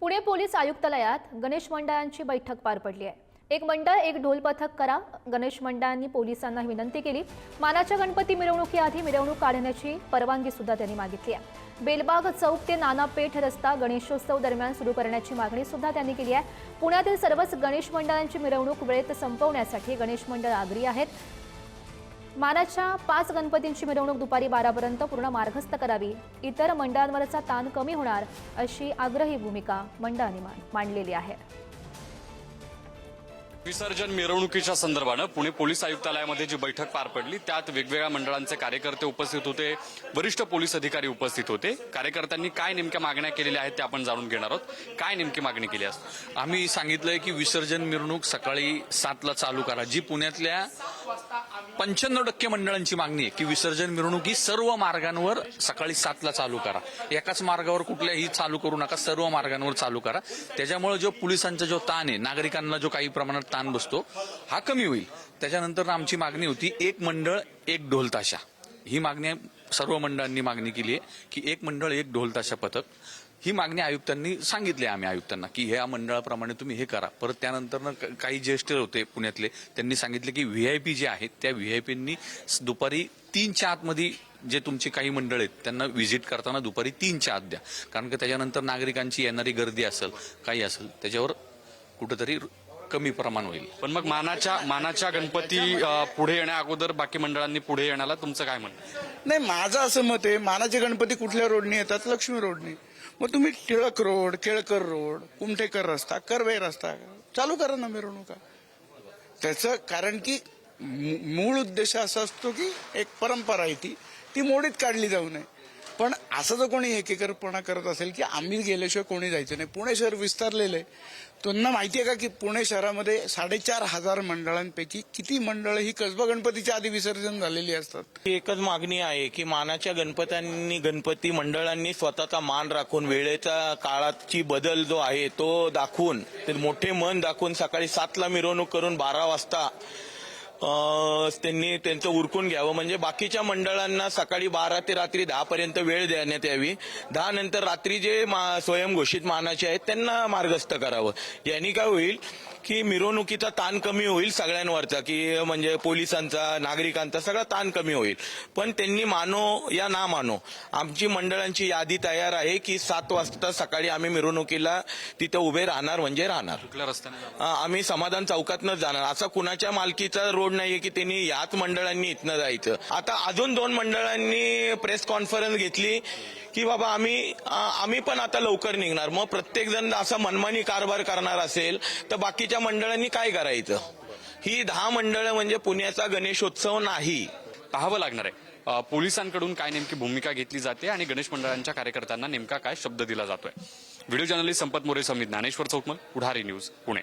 Pune police आयुक्तालयात गणेश मंडळांची बैठक पार पडली आहे. एक मंडळ एक ढोल पथक करा. गणेश मंडळांनी पोलिसांना विनंती केली. मानाच्या गणपती मिरवणुकीआधी मिरवणूक काढण्याची परवानगी सुद्धा त्यांनी मागितली आहे. बेलबाग चौक ते नाना पेठ रस्ता गणेशोत्सव दरम्यान सुरू करण्याची मागणी सुद्धा त्यांनी केली आहे. पुण्यातील सर्वच गणेश मंडळांची मिरवणूक वेळेत संपवण्यासाठी गणेश मंडळ आग्री आहेत. मानाच्या पाच गणपतींची मिरवणूक दुपारी बारापर्यंत पूर्ण मार्गस्थ करावी. इतर मंडळांवरचा ताण कमी होणार अशी आग्रही भूमिका मंडळांनी मांडलेली आहे. विसर्जन मिरवणुकीच्या संदर्भानं पुणे पोलीस आयुक्तालयामध्ये जी बैठक पार पडली त्यात वेगवेगळ्या मंडळांचे कार्यकर्ते उपस्थित होते वरिष्ठ पोलीस अधिकारी उपस्थित होते. कार्यकर्त्यांनी काय नेमक्या मागण्या केलेल्या आहेत ते आपण जाणून घेणार आहोत. काय नेमकी मागणी केली असते? आम्ही सांगितलंय की विसर्जन मिरवणूक सकाळी सातला चालू करा. जी पुण्यातल्या पंच्याण्णव टक्के मंडळांची मागणी आहे की विसर्जन मिरवणुकी सर्व मार्गांवर सकाळी सातला चालू करा. एकाच मार्गावर कुठल्याही चालू करू नका सर्व मार्गांवर चालू करा. त्याच्यामुळे जो पोलिसांचा जो ताण आहे नागरिकांना जो काही प्रमाणात ताण बसतो हा कमी होईल. त्याच्यानंतर आमची मागणी होती एक मंडळ एक ढोल ताशा ही मागणी सर्व मंडळांनी मागणी केली आहे की एक मंडळ एक ढोल ताशा पथक ही मागणी आयुक्तांनी सांगितली आहे आम्ही आयुक्तांना की ह्या मंडळाप्रमाणे तुम्ही हे करा. परत त्यानंतर क- काही ज्येष्ठ होते पुण्यातले त्यांनी सांगितले की व्ही आय पी जे आहेत त्या व्ही आय पींनी दुपारी तीनच्या आतमध्ये जे तुमचे काही मंडळ आहेत त्यांना व्हिजिट करताना दुपारी तीनच्या आत द्या. कारण की त्याच्यानंतर नागरिकांची येणारी गर्दी असेल काही असेल त्याच्यावर कुठंतरी कमी प्रमाण होईल. पण मग मानाच्या मानाच्या गणपती पुढे येण्या अगोदर बाकी मंडळांनी पुढे येण्याला तुमचं काय म्हणणं? नाही माझं असं मत आहे मानाचे गणपती कुठल्या रोडने येतात? लक्ष्मी रोडने. मग तुम्ही टिळक रोड केळकर रोड कुमठेकर रस्ता करवे रस्ता चालू करा ना मिरवणुका. त्याचं कारण की मूळ उद्देश असा असतो की एक परंपरा आहे ती ती मोडीत काढली जाऊ नये. पण असं जर कोणी एकेकरपणा करत असेल की आम्ही गेल्याशिवाय कोणी जायचं नाही पुणे शहर विस्तारलेलं आहे त्यांना माहिती आहे का की पुणे शहरामध्ये साडेचार हजार मंडळांपैकी किती मंडळ ही कसबा गणपतीच्या आधी विसर्जन झालेली असतात? ही एकच मागणी आहे की मानाच्या गणपत्यांनी गणपती मंडळांनी स्वतःचा मान राखून वेळेचा काळाची बदल जो आहे तो दाखवून ते मोठे मन दाखवून सकाळी सातला मिरवणूक करून बारा वाजता त्यांनी त्यांचं उरकून घ्यावं. म्हणजे बाकीच्या मंडळांना सकाळी बारा ते रात्री दहा पर्यंत वेळ देण्यात यावी. दहा नंतर रात्री जे मा- स्वयंघोषित मानाचे आहेत त्यांना मार्गस्थ करावं. यांनी काय होईल? की मिरवणुकीचा ताण कमी होईल सगळ्यांवरचा की म्हणजे पोलिसांचा नागरिकांचा सगळा ताण कमी होईल. पण त्यांनी मानो या ना मानो आमची मंडळांची यादी तयार आहे की सात वाजता सकाळी आम्ही मिरवणुकीला तिथं उभे राहणार म्हणजे राहणार. आम्ही समाधान चौकातनच जाणार. असा कुणाच्या मालकीचा रोड नाहीये की त्यांनी याच मंडळांनी इथनं जायचं. आता अजून दोन मंडळांनी प्रेस कॉन्फरन्स घेतली की बाबा आम्ही आम्ही पण आता लवकर निघणार. मग प्रत्येक जण असा मनमानी कारभार करणार असेल तर बाकीच्या मंडळांनी काय करायचं? ही दहा मंडळं म्हणजे पुण्याचा गणेशोत्सव नाही. पाहावं लागणार आहे. अ, पोलिसांकडून काय नेमकी भूमिका घेतली जाते आणि गणेश मंडळांच्या कार्यकर्त्यांना नेमका काय शब्द दिला जातोय? व्हिडिओ जर्नलिस्ट संपत मोरे समित ज्ञानेश्वर चौकमल पुढारी न्यूज पुणे.